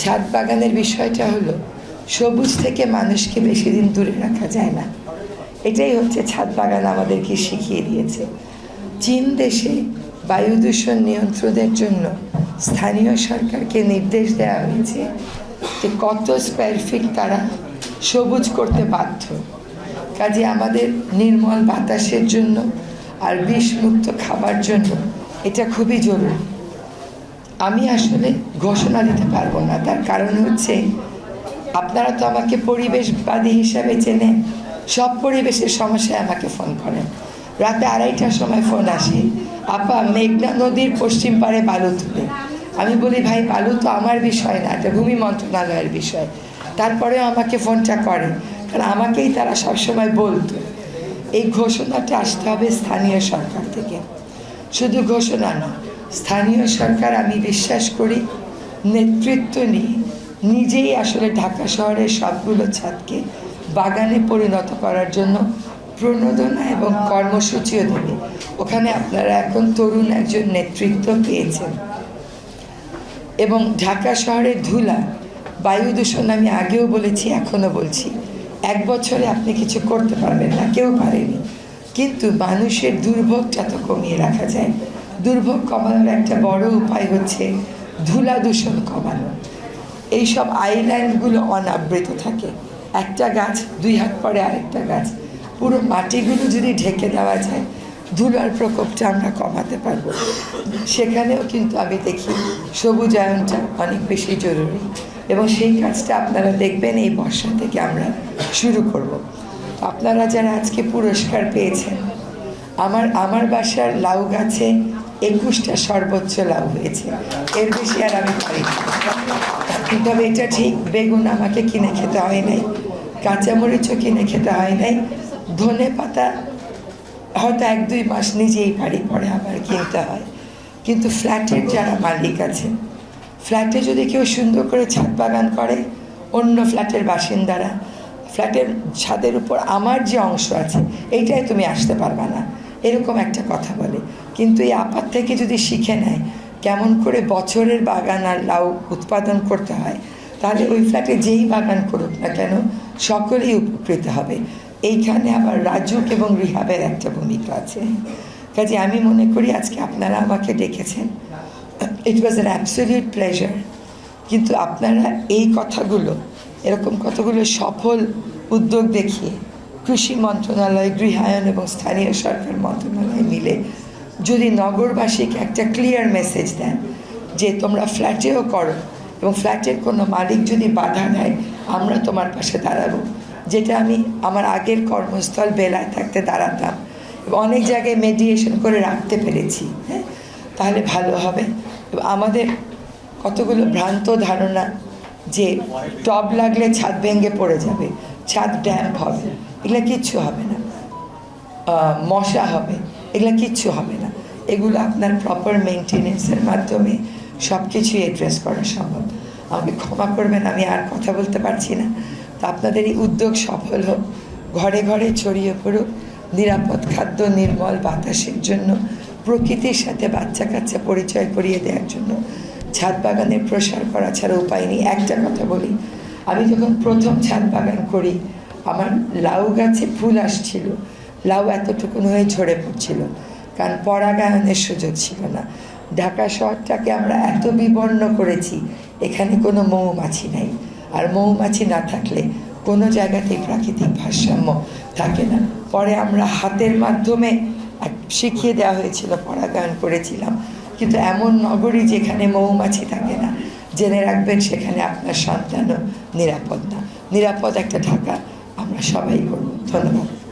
ছাদ বাগানের বিষয়টা হলো, সবুজ থেকে মানুষকে বেশি দিন দূরে রাখা যায় না। এটাই হচ্ছে ছাদ বাগান আমাদেরকে শিখিয়ে দিয়েছে। চীন দেশে বায়ু দূষণ নিয়ন্ত্রণের জন্য স্থানীয় সরকারকে নির্দেশ দেওয়া হয়েছে যে কত স্কোয়ার ফিট তারা সবুজ করতে বাধ্য। কাজে আমাদের নির্মল বাতাসের জন্য আর বিষমুক্ত খাবার জন্য এটা খুবই জরুরি। আমি আসলে ঘোষণা দিতে পারব না। তার কারণ হচ্ছে, আপনারা তো আমাকে পরিবেশবাদী হিসাবে চেনে সব পরিবেশের সমস্যায় আমাকে ফোন করেন। রাতে আড়াইটার সময় ফোন আসে, আপা, মেঘনা নদীর পশ্চিম পাড়ে বালু তুলে। আমি বলি, ভাই, বালু তো আমার বিষয় না, এটা ভূমি মন্ত্রণালয়ের বিষয়। তারপরেও আমাকে ফোনটা করে, কারণ আমাকেই তারা সবসময় বলতো, এই ঘোষণাটা আসতে হবে স্থানীয় সরকার থেকে। শুধু ঘোষণা না স্থানীয় সরকার, আমি বিশ্বাস করি, নেতৃত্ব নিয়ে নিজেই আসলে ঢাকা শহরের সবগুলো ছাদকে বাগানে পরিণত করার জন্য প্রণোদনা এবং কর্মসূচিও দেবে। ওখানে আপনারা এখন তরুণ একজন নেতৃত্ব পেয়েছেন। এবং ঢাকা শহরের ধুলা, বায়ু দূষণ আমি আগেও বলেছি, এখনও বলছি। এক বছরে আপনি কিছু করতে পারবেন না, কেউ পারেনি। কিন্তু মানুষের দুর্ভোগটা তো কমিয়ে রাখা যায় দুর্ভোগ কমানোর একটা বড় উপায় হচ্ছে ধুলা দূষণ কমানো। এইসব আইল্যান্ডগুলো অনাবৃত থাকে। একটা গাছ, দুই হাত পরে আরেকটা গাছ। পুরো মাটিগুলো যদি ঢেকে দেওয়া যায়, ধুলার প্রকোপটা আমরা কমাতে পারব। সেখানেও কিন্তু আমি দেখি সবুজায়নটা অনেক বেশি জরুরি। এবং সেই কাজটা আপনারা দেখবেন এই বর্ষা থেকে আমরা শুরু করব। আপনারা যারা আজকে পুরস্কার পেয়েছেন, আমার আমার বাসার লাউ গাছে একুশটা সর্বোচ্চ লাভ হয়েছে। এর বেশি আর আমি পারি। তবে এটা ঠিক, বেগুন আমাকে কিনে খেতে হয় নাই, কাঁচামরিচও কিনে খেতে হয় নাই, ধনে পাতা হয়তো এক দুই মাস নিজেই বাড়ি পরে আবার কিনতে হয়। কিন্তু ফ্ল্যাটের যারা মালিক আছেন ফ্ল্যাটে যদি কেউ সুন্দর করে ছাদ বাগান করে, অন্য ফ্ল্যাটের বাসিন্দারা, ফ্ল্যাটের ছাদের উপর আমার যে অংশ আছে এইটাই তুমি আসতে পারবা না। এরকম একটা কথা বলে। কিন্তু এই আপাত থেকে যদি শিখে নেয়, কেমন করে বছরের বাগান আর লাউ উৎপাদন করতে হয়, তাহলে ওই ফ্ল্যাটে যেই বাগান করুক না কেন, সকলেই উপকৃত হবে। এইখানে আবার রাজুক এবং রিহাবের একটা ভূমিকা আছে। কাজে আমি মনে করি আজকে আপনারা আমাকে ডেকেছেন। It was an absolute pleasure কিন্তু আপনারা এই কথাগুলো, এরকম কতগুলো সফল উদ্যোগ দেখিয়ে, কৃষি মন্ত্রণালয়, গৃহায়ন এবং স্থানীয় সরকার মন্ত্রণালয় মিলে যদি নগরবাসীকে একটা ক্লিয়ার মেসেজ দেন যে তোমরা ফ্ল্যাটেও করো এবং ফ্ল্যাটের কোনো মালিক যদি বাধা দেয়, আমরা তোমার পাশে দাঁড়াবো। যেটা আমি আমার আগের কর্মস্থল বেলায় থাকতে দাঁড়াতাম এবং অনেক জায়গায় মেডিয়েশন করে রাখতে পেরেছি হ্যাঁ? তাহলে ভালো হবে। আমাদের কতগুলো ভ্রান্ত ধারণা যে টব লাগলে ছাদ ভেঙে পড়ে যাবে, ছাদ ড্যাম্প হবে, এগুলো কিচ্ছু হবে না। মশা হবে, এগুলো কিচ্ছু হবে না। এগুলো আপনার প্রপার মেনটেনেন্সের মাধ্যমে সব কিছুই অ্যাড্রেস করা সম্ভব। আমাকে ক্ষমা করবেন, আমি আর কথা বলতে পারছি না। তো আপনাদের এই উদ্যোগ সফল হোক। ঘরে ঘরে ছড়িয়ে পড়ুক। নিরাপদ খাদ্য, নির্মল বাতাসের জন্য, প্রকৃতির সাথে বাচ্চা কাচ্চা পরিচয় করিয়ে দেওয়ার জন্য। ছাদ বাগানের প্রসার করা ছাড়া উপায় নেই। একটা কথা বলি, আমি যখন প্রথম ছাদ বাগান করি, আমার লাউ গাছে ফুল আসছিল। লাউ এতটুকুন হয়ে ঝরে পড়ছিল। কারণ পরাগায়নের সুযোগ ছিল না। ঢাকা শহরটাকে আমরা এত বিবর্ণ করেছি, এখানে কোনো মৌমাছি নাই। আর মৌমাছি না থাকলে কোনো জায়গাতেই প্রাকৃতিক ভারসাম্য থাকে না। পরে আমরা হাতের মাধ্যমে শিখিয়ে দেওয়া হয়েছিল, পরাগায়ন করেছিলাম। কিন্তু এমন নগরী যেখানে মৌমাছি থাকে না, জেনে রাখবেন সেখানে আপনার সন্তানও নিরাপদ না। নিরাপদ একটা ঢাকা আমরা সবাই করব। ধন্যবাদ।